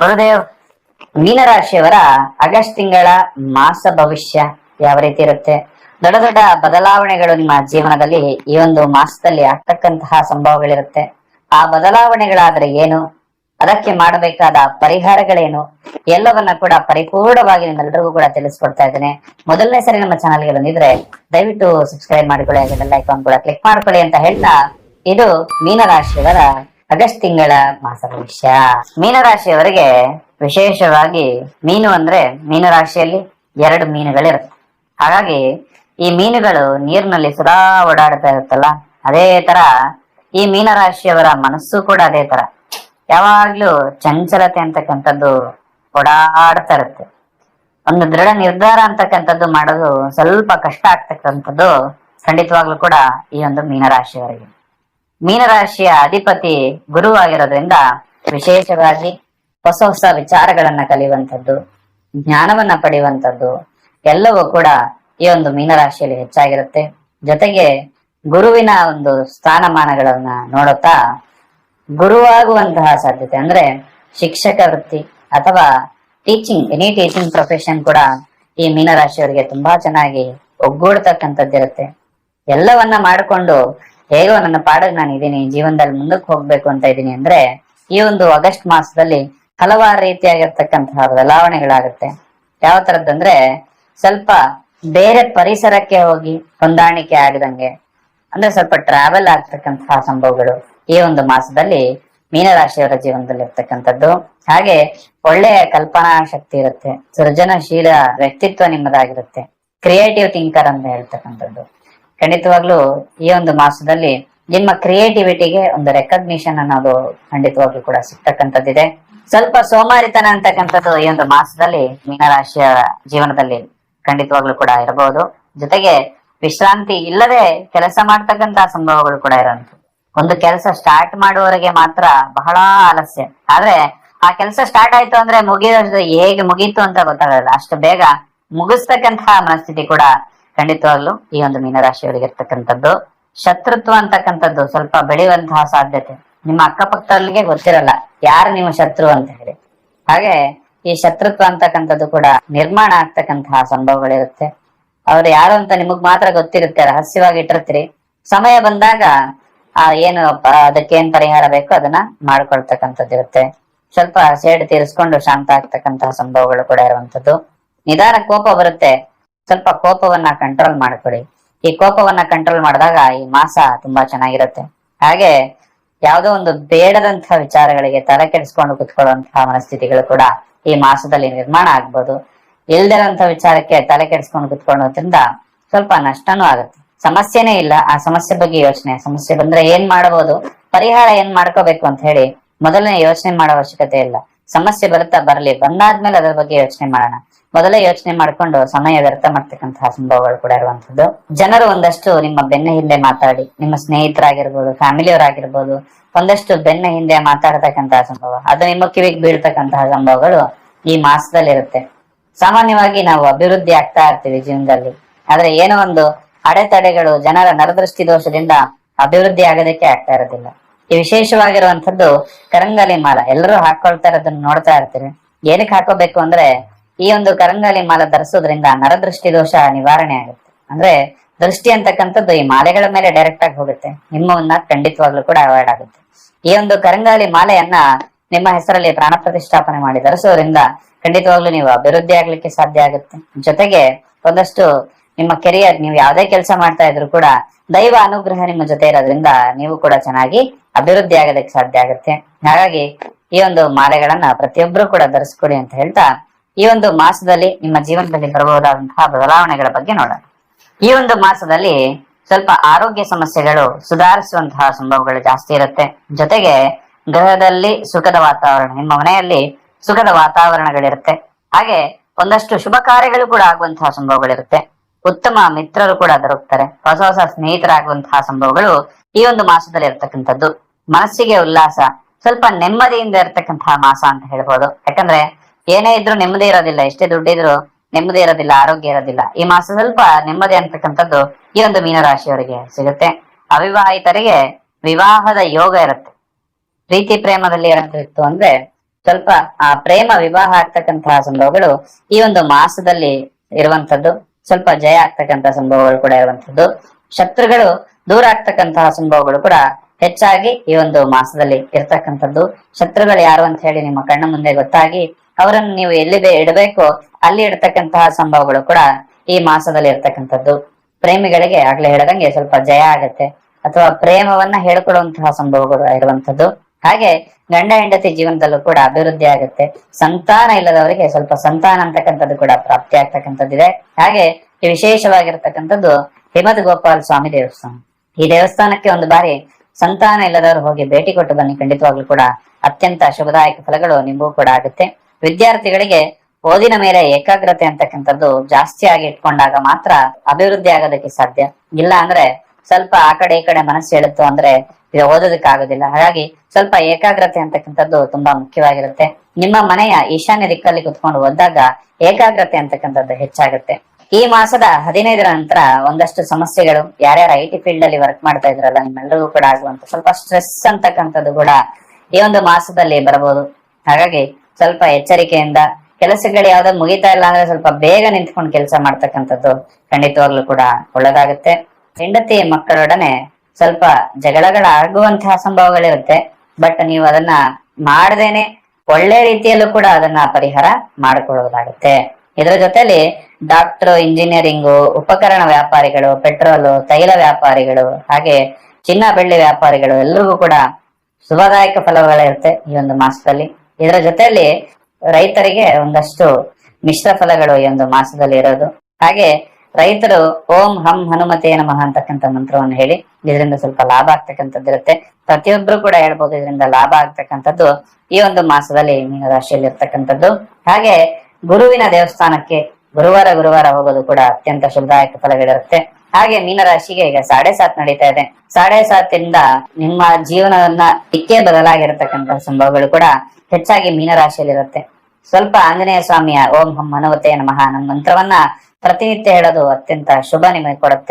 Gurudev ಮೀನರಾಶಿಯವರ August ತಿಂಗಳ ಮಾಸ ಭವಿಷ್ಯ ಯಾವ ರೀತಿ ಇರುತ್ತೆ? ದೊಡ್ಡ ದೊಡ್ಡ ಬದಲಾವಣೆಗಳು ನಿಮ್ಮ ಜೀವನದಲ್ಲಿ ಈ ಒಂದು ಮಾಸದಲ್ಲಿ ಆಗ್ತಕ್ಕಂತಹ ಸಂಭವಗಳಿರುತ್ತೆ. ಆ ಬದಲಾವಣೆಗಳಾದ್ರೆ ಏನು? ಅದಕ್ಕೆ ಮಾಡಬೇಕಾದ ಪರಿಹಾರಗಳೇನು? ಎಲ್ಲವನ್ನ ಕೂಡ ಪರಿಪೂರ್ಣವಾಗಿ ನಿಮ್ಮೆಲ್ಲರಿಗೂ ಕೂಡ ತಿಳಿಸ್ಕೊಡ್ತಾ ಇದ್ದೇನೆ. ಮೊದಲನೇ ಸರಿ ನಮ್ಮ ಚಾನಲ್ಗೆ ಬಂದಿದ್ರೆ ದಯವಿಟ್ಟು ಸಬ್ಸ್ಕ್ರೈಬ್ ಮಾಡಿಕೊಳ್ಳಿ, ಹಾಗೆ ಲೈಕ್ ಕೂಡ ಕ್ಲಿಕ್ ಮಾಡ್ಕೊಳ್ಳಿ ಅಂತ ಹೇಳ್ತಾ ಇದು ಮೀನರಾಶಿಯವರ ಆಗಸ್ಟ್ ತಿಂಗಳ ಮಾಸ ಭವಿಷ್ಯ ಮೀನರಾಶಿಯವರಿಗೆ ವಿಶೇಷವಾಗಿ ಮೀನು ಅಂದ್ರೆ ಮೀನರಾಶಿಯಲ್ಲಿ ಎರಡು ಮೀನುಗಳಿರುತ್ತೆ. ಹಾಗಾಗಿ ಈ ಮೀನುಗಳು ನೀರಿನಲ್ಲಿ ಸದಾ ಓಡಾಡ್ತಾ ಇರುತ್ತಲ್ಲ, ಅದೇ ತರ ಈ ಮೀನರಾಶಿಯವರ ಮನಸ್ಸು ಕೂಡ ಅದೇ ತರ. ಯಾವಾಗ್ಲೂ ಚಂಚಲತೆ ಅಂತಕ್ಕಂಥದ್ದು ಓಡಾಡ್ತಾ ಇರುತ್ತೆ. ಒಂದು ದೃಢ ನಿರ್ಧಾರ ಅಂತಕ್ಕಂಥದ್ದು ಮಾಡೋದು ಸ್ವಲ್ಪ ಕಷ್ಟ ಆಗ್ತಕ್ಕಂಥದ್ದು ಖಂಡಿತವಾಗ್ಲೂ ಕೂಡ ಈ ಒಂದು ಮೀನರಾಶಿಯವರಿಗೆ. ಮೀನರಾಶಿಯ ಅಧಿಪತಿ ಗುರುವಾಗಿರೋದ್ರಿಂದ ವಿಶೇಷವಾಗಿ ಹೊಸ ಹೊಸ ವಿಚಾರಗಳನ್ನ ಕಲಿಯುವಂಥದ್ದು, ಜ್ಞಾನವನ್ನ ಪಡೆಯುವಂಥದ್ದು, ಎಲ್ಲವೂ ಕೂಡ ಈ ಒಂದು ಮೀನರಾಶಿಯಲ್ಲಿ ಹೆಚ್ಚಾಗಿರುತ್ತೆ. ಜೊತೆಗೆ ಗುರುವಿನ ಒಂದು ಸ್ಥಾನಮಾನಗಳನ್ನ ನೋಡುತ್ತಾ ಗುರುವಾಗುವಂತಹ ಸಾಧ್ಯತೆ ಅಂದ್ರೆ ಶಿಕ್ಷಕ ವೃತ್ತಿ ಅಥವಾ ಟೀಚಿಂಗ್ ಎನಿ ಟೀಚಿಂಗ್ ಪ್ರೊಫೆಷನ್ ಕೂಡ ಈ ಮೀನರಾಶಿಯವರಿಗೆ ತುಂಬಾ ಚೆನ್ನಾಗಿ ಒಗ್ಗೂಡ್ತಕ್ಕಂಥದ್ದಿರುತ್ತೆ. ಎಲ್ಲವನ್ನ ಮಾಡಿಕೊಂಡು ಹೇಗೋ ನನ್ನ ಪಾಡಿಗೆ ನಾನು ಇದ್ದೀನಿ ಜೀವನದಲ್ಲಿ ಮುಂದಕ್ಕೆ ಹೋಗ್ಬೇಕು ಅಂತ ಇದ್ದೀನಿ ಅಂದ್ರೆ, ಈ ಒಂದು ಆಗಸ್ಟ್ ಮಾಸದಲ್ಲಿ ಹಲವಾರು ರೀತಿಯಾಗಿರ್ತಕ್ಕಂತಹ ಬದಲಾವಣೆಗಳಾಗುತ್ತೆ ಯಾವ ತರದಂದ್ರೆ ಸ್ವಲ್ಪ ಬೇರೆ ಪರಿಸರಕ್ಕೆ ಹೋಗಿ ಹೊಂದಾಣಿಕೆ ಆಗದಂಗೆ, ಅಂದ್ರೆ ಸ್ವಲ್ಪ ಟ್ರಾವೆಲ್ ಆಗ್ತಕ್ಕಂತಹ ಸಂಭವಗಳು ಈ ಒಂದು ಮಾಸದಲ್ಲಿ ಮೀನರಾಶಿಯವರ ಜೀವನದಲ್ಲಿ ಇರ್ತಕ್ಕಂಥದ್ದು ಹಾಗೆ ಒಳ್ಳೆಯ ಕಲ್ಪನಾ ಶಕ್ತಿ ಇರುತ್ತೆ, ಸೃಜನಶೀಲ ವ್ಯಕ್ತಿತ್ವ ನಿಮ್ಮದಾಗಿರುತ್ತೆ ಕ್ರಿಯೇಟಿವ್ ಥಿಂಕರ್ ಅಂತ ಹೇಳ್ತಕ್ಕಂಥದ್ದು. ಖಂಡಿತವಾಗ್ಲೂ ಈ ಒಂದು ಮಾಸದಲ್ಲಿ ನಿಮ್ಮ ಕ್ರಿಯೇಟಿವಿಟಿಗೆ ಒಂದು ರೆಕಗ್ನಿಷನ್ ಅನ್ನೋದು ಖಂಡಿತವಾಗ್ಲೂ ಕೂಡ ಸಿಗ್ತಕ್ಕಂಥದ್ದಿದೆ. ಸ್ವಲ್ಪ ಸೋಮಾರಿತನ ಅಂತಕ್ಕಂಥದ್ದು ಈ ಒಂದು ಮಾಸದಲ್ಲಿ ಮೀನರಾಶಿಯ ಜೀವನದಲ್ಲಿ ಖಂಡಿತವಾಗ್ಲೂ ಕೂಡ ಇರಬಹುದು. ಜೊತೆಗೆ ವಿಶ್ರಾಂತಿ ಇಲ್ಲದೆ ಕೆಲಸ ಮಾಡ್ತಕ್ಕಂತಹ ಸಂಭವಗಳು ಕೂಡ ಇರೋದು ಒಂದು ಕೆಲಸ ಸ್ಟಾರ್ಟ್ ಮಾಡುವವರೆಗೆ ಮಾತ್ರ ಬಹಳ ಆಲಸ್ಯ. ಆದ್ರೆ ಆ ಕೆಲಸ ಸ್ಟಾರ್ಟ್ ಆಯ್ತು ಅಂದ್ರೆ ಮುಗಿದ ಹೇಗೆ ಮುಗೀತು ಅಂತ ಗೊತ್ತಾಗಲ್ಲ. ಅಷ್ಟು ಬೇಗ ಮುಗಿಸ್ತಕ್ಕಂತಹ ಮನಸ್ಥಿತಿ ಕೂಡ ಖಂಡಿತವಾಗ್ಲು ಈ ಒಂದು ಮೀನರಾಶಿಯವರಿಗೆ ಇರ್ತಕ್ಕಂಥದ್ದು. ಶತ್ರುತ್ವ ಅಂತಕ್ಕಂಥದ್ದು ಸ್ವಲ್ಪ ಬೆಳೆಯುವಂತಹ ಸಾಧ್ಯತೆ. ನಿಮ್ಮ ಅಕ್ಕಪಕ್ಕದಲ್ಲಿಗೆ ಗೊತ್ತಿರಲ್ಲ, ಯಾರು ನಿಮ್ಮ ಶತ್ರು ಅಂತ ಹೇಳಿ. ಹಾಗೆ ಈ ಶತ್ರುತ್ವ ಅಂತಕ್ಕಂಥದ್ದು ಕೂಡ ನಿರ್ಮಾಣ ಆಗ್ತಕ್ಕಂತಹ ಸಂಭವಗಳಿರುತ್ತೆ ಅವ್ರು ಯಾರು ಅಂತ ನಿಮಗ್ ಮಾತ್ರ ಗೊತ್ತಿರುತ್ತೆ, ರಹಸ್ಯವಾಗಿ ಇಟ್ಟಿರ್ತೀರಿ. ಸಮಯ ಬಂದಾಗ, ಆ, ಏನು ಅದಕ್ಕೆ ಏನ್ ಪರಿಹಾರ ಬೇಕೋ ಅದನ್ನ ಮಾಡ್ಕೊಳ್ತಕ್ಕಂಥದ್ದು ಇರುತ್ತೆ. ಸ್ವಲ್ಪ ಸೇಡ್ ತೀರಿಸ್ಕೊಂಡು ಶಾಂತ ಆಗ್ತಕ್ಕಂತಹ ಸಂಭವಗಳು ಕೂಡ ಇರುವಂತದ್ದು ನಿಧಾನ ಕೋಪ ಬರುತ್ತೆ. ಸ್ವಲ್ಪ ಕೋಪವನ್ನ ಕಂಟ್ರೋಲ್ ಮಾಡ್ಕೊಳ್ಳಿ ಈ ಕೋಪವನ್ನ ಕಂಟ್ರೋಲ್ ಮಾಡಿದಾಗ ಈ ಮಾಸ ತುಂಬಾ ಚೆನ್ನಾಗಿರುತ್ತೆ. ಹಾಗೆ ಯಾವುದೋ ಒಂದು ಬೇಡದಂತಹ ವಿಚಾರಗಳಿಗೆ ತಲೆ ಕೆಡಿಸ್ಕೊಂಡು ಕುತ್ಕೊಳ್ಳುವಂತಹ ಮನಸ್ಥಿತಿಗಳು ಕೂಡ ಈ ಮಾಸದಲ್ಲಿ ನಿರ್ಮಾಣ ಆಗ್ಬೋದು. ಇಲ್ದಿರಂತ ವಿಚಾರಕ್ಕೆ ತಲೆ ಕೆಡಿಸ್ಕೊಂಡು ಕುತ್ಕೊಳ್ಳೋದ್ರಿಂದ ಸ್ವಲ್ಪ ನಷ್ಟನೂ ಆಗುತ್ತೆ. ಸಮಸ್ಯೆನೇ ಇಲ್ಲ. ಆ ಸಮಸ್ಯೆ ಬಗ್ಗೆ ಯೋಚನೆ. ಸಮಸ್ಯೆ ಬಂದ್ರೆ ಏನ್ ಮಾಡಬಹುದು? ಪರಿಹಾರ ಏನ್ ಮಾಡ್ಕೋಬೇಕು ಅಂತ ಹೇಳಿ ಮೊದಲನೇ ಯೋಚನೆ ಮಾಡೋ ಅವಶ್ಯಕತೆ ಇಲ್ಲ. ಸಮಸ್ಯೆ ಬರುತ್ತಾ ಬರಲಿ. ಬಂದಾದ್ಮೇಲೆ ಅದರ ಬಗ್ಗೆ ಯೋಚನೆ ಮಾಡೋಣ. ಮೊದಲೇ ಯೋಚನೆ ಮಾಡ್ಕೊಂಡು ಸಮಯ ವ್ಯರ್ಥ ಮಾಡ್ತಕ್ಕಂತಹ ಸಂಭವಗಳು ಕೂಡ ಇರುವಂತದ್ದು ಜನರು ಒಂದಷ್ಟು ನಿಮ್ಮ ಬೆನ್ನ ಹಿಂದೆ ಮಾತಾಡಿ, ನಿಮ್ಮ ಸ್ನೇಹಿತರಾಗಿರ್ಬೋದು, ಫ್ಯಾಮಿಲಿಯವರಾಗಿರ್ಬೋದು, ಒಂದಷ್ಟು ಬೆನ್ನ ಹಿಂದೆ ಮಾತಾಡತಕ್ಕಂತಹ ಸಂಭವ. ಅದು ನಿಮ್ಮ ಕಿವಿಗೆ ಬೀಳ್ತಕ್ಕಂತಹ ಸಂಭವಗಳು ಈ ಮಾಸದಲ್ಲಿ ಇರುತ್ತೆ ಸಾಮಾನ್ಯವಾಗಿ ನಾವು ಅಭಿವೃದ್ಧಿ ಆಗ್ತಾ ಇರ್ತೀವಿ ಜೀವನದಲ್ಲಿ. ಆದ್ರೆ ಏನೋ ಒಂದು ಅಡೆತಡೆಗಳು, ಜನರ ನರದೃಷ್ಟಿ ದೋಷದಿಂದ ಅಭಿವೃದ್ಧಿ ಆಗೋದಕ್ಕೆ ಆಗ್ತಾ ಇರೋದಿಲ್ಲ. ಈ ವಿಶೇಷವಾಗಿರುವಂತದ್ದು ಕರಂಗಾಲಿ ಮಾಲ. ಎಲ್ಲರೂ ಹಾಕೊಳ್ತಾ ಇರೋದನ್ನ ನೋಡ್ತಾ ಇರ್ತೀರಿ. ಏನಕ್ಕೆ ಹಾಕೋಬೇಕು ಅಂದ್ರೆ ಈ ಒಂದು ಕರಂಗಾಲಿ ಮಾಲೆ ಧರಿಸೋದ್ರಿಂದ ನರದೃಷ್ಟಿ ದೋಷ ನಿವಾರಣೆ ಆಗುತ್ತೆ. ಅಂದ್ರೆ ದೃಷ್ಟಿ ಅಂತಕ್ಕಂಥದ್ದು ಈ ಮಾಲೆಗಳ ಮೇಲೆ ಡೈರೆಕ್ಟ್ ಆಗಿ ಹೋಗುತ್ತೆ. ನಿಮ್ಮವನ್ನ ಖಂಡಿತವಾಗ್ಲೂ ಕೂಡ ಅವಾಯ್ಡ್ ಆಗುತ್ತೆ. ಈ ಒಂದು ಕರಂಗಾಲಿ ಮಾಲೆಯನ್ನ ನಿಮ್ಮ ಹೆಸರಲ್ಲಿ ಪ್ರಾಣ ಪ್ರತಿಷ್ಠಾಪನೆ ಮಾಡಿ ಧರಿಸೋದ್ರಿಂದ ಖಂಡಿತವಾಗ್ಲೂ ನೀವು ಅಭಿವೃದ್ಧಿ ಆಗ್ಲಿಕ್ಕೆ ಸಾಧ್ಯ ಆಗುತ್ತೆ. ಜೊತೆಗೆ ಒಂದಷ್ಟು ನಿಮ್ಮ ಕೆರಿಯರ್ ನೀವು ಯಾವುದೇ ಕೆಲಸ ಮಾಡ್ತಾ ಇದ್ರು ಕೂಡ ದೈವ ಅನುಗ್ರಹ ನಿಮ್ಮ ಜೊತೆ ಇರೋದ್ರಿಂದ ನೀವು ಕೂಡ ಚೆನ್ನಾಗಿ ಅಭಿವೃದ್ಧಿ ಆಗೋದಕ್ಕೆ ಸಾಧ್ಯ ಆಗುತ್ತೆ. ಹಾಗಾಗಿ ಈ ಒಂದು ಮಾಲೆಗಳನ್ನ ಪ್ರತಿಯೊಬ್ರು ಕೂಡ ಧರಿಸ್ಕೊಡಿ ಅಂತ ಹೇಳ್ತಾ ಈ ಒಂದು ಮಾಸದಲ್ಲಿ ನಿಮ್ಮ ಜೀವನದಲ್ಲಿ ಬರಬಹುದಾದಂತಹ ಬದಲಾವಣೆಗಳ ಬಗ್ಗೆ ನೋಡೋಣ. ಈ ಒಂದು ಮಾಸದಲ್ಲಿ ಸ್ವಲ್ಪ ಆರೋಗ್ಯ ಸಮಸ್ಯೆಗಳು ಸುಧಾರಿಸುವಂತಹ ಸಂಭವಗಳು ಜಾಸ್ತಿ ಇರುತ್ತೆ. ಜೊತೆಗೆ ಗೃಹದಲ್ಲಿ ಸುಖದ ವಾತಾವರಣ, ನಿಮ್ಮ ಮನೆಯಲ್ಲಿ ಸುಖದ ವಾತಾವರಣಗಳಿರುತ್ತೆ. ಹಾಗೆ ಒಂದಷ್ಟು ಶುಭ ಕಾರ್ಯಗಳು ಕೂಡ ಆಗುವಂತಹ ಸಂಭವಗಳಿರುತ್ತೆ. ಉತ್ತಮ ಮಿತ್ರರು ಕೂಡ ದೊರಕ್ತಾರೆ. ಹೊಸ ಹೊಸ ಸ್ನೇಹಿತರಾಗುವಂತಹ ಸಂಭವಗಳು ಈ ಒಂದು ಮಾಸದಲ್ಲಿ ಇರತಕ್ಕಂಥದ್ದು. ಮನಸ್ಸಿಗೆ ಉಲ್ಲಾಸ, ಸ್ವಲ್ಪ ನೆಮ್ಮದಿಯಿಂದ ಇರತಕ್ಕಂತಹ ಮಾಸ ಅಂತ ಹೇಳ್ಬೋದು. ಯಾಕಂದ್ರೆ ಏನೇ ಇದ್ರು ನೆಮ್ಮದಿ ಇರೋದಿಲ್ಲ, ಎಷ್ಟೇ ದುಡ್ಡಿದ್ರು ನೆಮ್ಮದಿ ಇರೋದಿಲ್ಲ, ಆರೋಗ್ಯ ಇರೋದಿಲ್ಲ. ಈ ಮಾಸ ಸ್ವಲ್ಪ ನೆಮ್ಮದಿ ಅಂತಕ್ಕಂಥದ್ದು ಈ ಒಂದು ಮೀನರಾಶಿಯವರಿಗೆ ಸಿಗುತ್ತೆ. ಅವಿವಾಹಿತರಿಗೆ ವಿವಾಹದ ಯೋಗ ಇರುತ್ತೆ. ಪ್ರೀತಿ ಪ್ರೇಮದಲ್ಲಿ ಇತ್ತು ಅಂದ್ರೆ ಸ್ವಲ್ಪ, ಆ, ಪ್ರೇಮ ವಿವಾಹ ಆಗ್ತಕ್ಕಂತಹ ಸಂಭವಗಳು ಈ ಒಂದು ಮಾಸದಲ್ಲಿ ಇರುವಂತದ್ದು ಸ್ವಲ್ಪ ಜಯ ಆಗ್ತಕ್ಕಂತಹ ಸಂಭವಗಳು ಕೂಡ ಇರುವಂತದ್ದು ಶತ್ರುಗಳು ದೂರ ಆಗ್ತಕ್ಕಂತಹ ಸಂಭವಗಳು ಕೂಡ ಹೆಚ್ಚಾಗಿ ಈ ಒಂದು ಮಾಸದಲ್ಲಿ ಇರ್ತಕ್ಕಂಥದ್ದು. ಶತ್ರುಗಳು ಯಾರು ಅಂತ ಹೇಳಿ ನಿಮ್ಮ ಕಣ್ಣ ಮುಂದೆ ಗೊತ್ತಾಗಿ ಅವರನ್ನು ನೀವು ಎಲ್ಲಿ ಇಡಬೇಕು ಅಲ್ಲಿ ಇಡತಕ್ಕಂತಹ ಸಂಭವಗಳು ಕೂಡ ಈ ಮಾಸದಲ್ಲಿ ಇರ್ತಕ್ಕಂಥದ್ದು. ಪ್ರೇಮಿಗಳಿಗೆ ಆಗ್ಲೇ ಹೇಳದಂಗೆ ಸ್ವಲ್ಪ ಜಯ ಆಗತ್ತೆ. ಅಥವಾ ಪ್ರೇಮವನ್ನ ಹೇಳ್ಕೊಡುವಂತಹ ಸಂಭವಗಳು ಇರುವಂತದ್ದು ಹಾಗೆ ಗಂಡ ಹೆಂಡತಿ ಜೀವನದಲ್ಲೂ ಕೂಡ ಅಭಿವೃದ್ಧಿ ಆಗುತ್ತೆ. ಸಂತಾನ ಇಲ್ಲದವರಿಗೆ ಸ್ವಲ್ಪ ಸಂತಾನ ಅಂತಕ್ಕಂಥದ್ದು ಕೂಡ ಪ್ರಾಪ್ತಿ ಆಗ್ತಕ್ಕಂಥದ್ದಿದೆ. ಹಾಗೆ ವಿಶೇಷವಾಗಿರ್ತಕ್ಕಂಥದ್ದು ಹಿಮದ್ ಗೋಪಾಲ್ ಸ್ವಾಮಿ ದೇವಸ್ಥಾನ. ಈ ದೇವಸ್ಥಾನಕ್ಕೆ ಒಂದು ಬಾರಿ ಸಂತಾನ ಇಲ್ಲದವರು ಹೋಗಿ ಭೇಟಿ ಕೊಟ್ಟು ಬನ್ನಿ. ಖಂಡಿತವಾಗ್ಲೂ ಕೂಡ ಅತ್ಯಂತ ಶುಭದಾಯಕ ಫಲಗಳು ನಿಮಗೂ ಕೂಡ ಆಗುತ್ತೆ. ವಿದ್ಯಾರ್ಥಿಗಳಿಗೆ ಓದಿನ ಮೇಲೆ ಏಕಾಗ್ರತೆ ಅಂತಕ್ಕಂಥದ್ದು ಜಾಸ್ತಿ ಆಗಿ ಇಟ್ಕೊಂಡಾಗ ಮಾತ್ರ ಅಭಿವೃದ್ಧಿ ಆಗೋದಕ್ಕೆ ಸಾಧ್ಯ. ಇಲ್ಲ ಅಂದ್ರೆ ಸ್ವಲ್ಪ ಆ ಕಡೆ ಈ ಕಡೆ ಮನಸ್ಸು ಹೇಳುತ್ತು ಅಂದ್ರೆ ಇದು ಓದೋದಕ್ಕಾಗೋದಿಲ್ಲ. ಹಾಗಾಗಿ ಸ್ವಲ್ಪ ಏಕಾಗ್ರತೆ ಅಂತಕ್ಕಂಥದ್ದು ತುಂಬಾ ಮುಖ್ಯವಾಗಿರುತ್ತೆ. ನಿಮ್ಮ ಮನೆಯ ಈಶಾನ್ಯ ದಿಕ್ಕಲ್ಲಿ ಕುತ್ಕೊಂಡು ಓದಿದಾಗ ಏಕಾಗ್ರತೆ ಅಂತಕ್ಕಂಥದ್ದು ಹೆಚ್ಚಾಗುತ್ತೆ. ಈ ಮಾಸದ ಹದಿನೈದರ ನಂತರ ಒಂದಷ್ಟು ಸಮಸ್ಯೆಗಳು, ಯಾರ್ಯಾರು ಐ ಟಿ ಫೀಲ್ಡ್ ಅಲ್ಲಿ ವರ್ಕ್ ಮಾಡ್ತಾ ಇದ್ರಲ್ಲ ನಿಮ್ಮೆಲ್ಲರಿಗೂ ಕೂಡ ಆಗುವಂತ ಸ್ವಲ್ಪ ಸ್ಟ್ರೆಸ್ ಅಂತಕ್ಕಂಥದ್ದು ಕೂಡ ಈ ಒಂದು ಮಾಸದಲ್ಲಿ ಬರಬಹುದು. ಹಾಗಾಗಿ ಸ್ವಲ್ಪ ಎಚ್ಚರಿಕೆಯಿಂದ ಕೆಲಸಗಳು ಯಾವ್ದೋ ಮುಗಿತಾ ಇಲ್ಲ ಅಂದ್ರೆ ಸ್ವಲ್ಪ ಬೇಗ ನಿಂತ್ಕೊಂಡು ಕೆಲಸ ಮಾಡ್ತಕ್ಕಂಥದ್ದು ಖಂಡಿತವಾಗ್ಲೂ ಕೂಡ ಒಳ್ಳೇದಾಗುತ್ತೆ. ಹೆಂಡತಿ ಮಕ್ಕಳೊಡನೆ ಸ್ವಲ್ಪ ಜಗಳಗಳಾಗುವಂತಹ ಸಂಭವಗಳಿರುತ್ತೆ. ಬಟ್ ನೀವು ಅದನ್ನ ಮಾಡದೇನೆ ಒಳ್ಳೆ ರೀತಿಯಲ್ಲೂ ಕೂಡ ಅದನ್ನ ಪರಿಹಾರ ಮಾಡ್ಕೊಳ್ಳೋದಾಗುತ್ತೆ. ಇದರ ಜೊತೆಲಿ ಡಾಕ್ಟರ್, ಇಂಜಿನಿಯರಿಂಗ್, ಉಪಕರಣ ವ್ಯಾಪಾರಿಗಳು, ಪೆಟ್ರೋಲು, ತೈಲ ವ್ಯಾಪಾರಿಗಳು ಹಾಗೆ ಚಿನ್ನ ಬೆಳ್ಳಿ ವ್ಯಾಪಾರಿಗಳು ಎಲ್ಲರಿಗೂ ಕೂಡ ಶುಭದಾಯಕ ಫಲಗಳಿರುತ್ತೆ ಈ ಒಂದು ಮಾಸದಲ್ಲಿ. ಇದರ ಜೊತೆಯಲ್ಲಿ ರೈತರಿಗೆ ಒಂದಷ್ಟು ಮಿಶ್ರ ಫಲಗಳು ಈ ಒಂದು ಮಾಸದಲ್ಲಿ ಇರೋದು. ಹಾಗೆ ರೈತರು ಓಂ ಹಂ ಹನುಮತೇ ನಮಃ ಅಂತಕ್ಕಂಥ ಮಂತ್ರವನ್ನು ಹೇಳಿ ಇದರಿಂದ ಸ್ವಲ್ಪ ಲಾಭ ಆಗ್ತಕ್ಕಂಥದ್ದು ಇರುತ್ತೆ. ಪ್ರತಿಯೊಬ್ರು ಕೂಡ ಹೇಳ್ಬೋದು ಇದರಿಂದ ಲಾಭ ಆಗ್ತಕ್ಕಂಥದ್ದು ಈ ಒಂದು ಮಾಸದಲ್ಲಿ ಮೀನರಾಶಿಯಲ್ಲಿ ಇರ್ತಕ್ಕಂಥದ್ದು. ಹಾಗೆ ಗುರುವಿನ ದೇವಸ್ಥಾನಕ್ಕೆ ಗುರುವಾರ ಗುರುವಾರ ಹೋಗೋದು ಕೂಡ ಅತ್ಯಂತ ಶುಭದಾಯಕ ಫಲಗಳಿರುತ್ತೆ. ಹಾಗೆ ಮೀನರಾಶಿಗೆ ಈಗ ಸಾಡೆ ಸಾತ್ ನಡೀತಾ ಇದೆ. ಸಾಡೆ ಸಾತಿಂದ ನಿಮ್ಮ ಜೀವನವನ್ನ ಇಕ್ಕೇ ಬದಲಾಗಿರತಕ್ಕಂತಹ ಸಂಭವಗಳು ಕೂಡ ಹೆಚ್ಚಾಗಿ ಮೀನರಾಶಿಯಲ್ಲಿರುತ್ತೆ. ಸ್ವಲ್ಪ ಆಂಜನೇಯ ಸ್ವಾಮಿಯ ಓಂ ಹಂ ಮನವತೆಯ ನಮಃ ನಮ್ಮ ಮಂತ್ರವನ್ನ ಪ್ರತಿನಿತ್ಯ ಹೇಳೋದು ಅತ್ಯಂತ ಶುಭ ನಿಮಗೆ ಕೊಡುತ್ತೆ.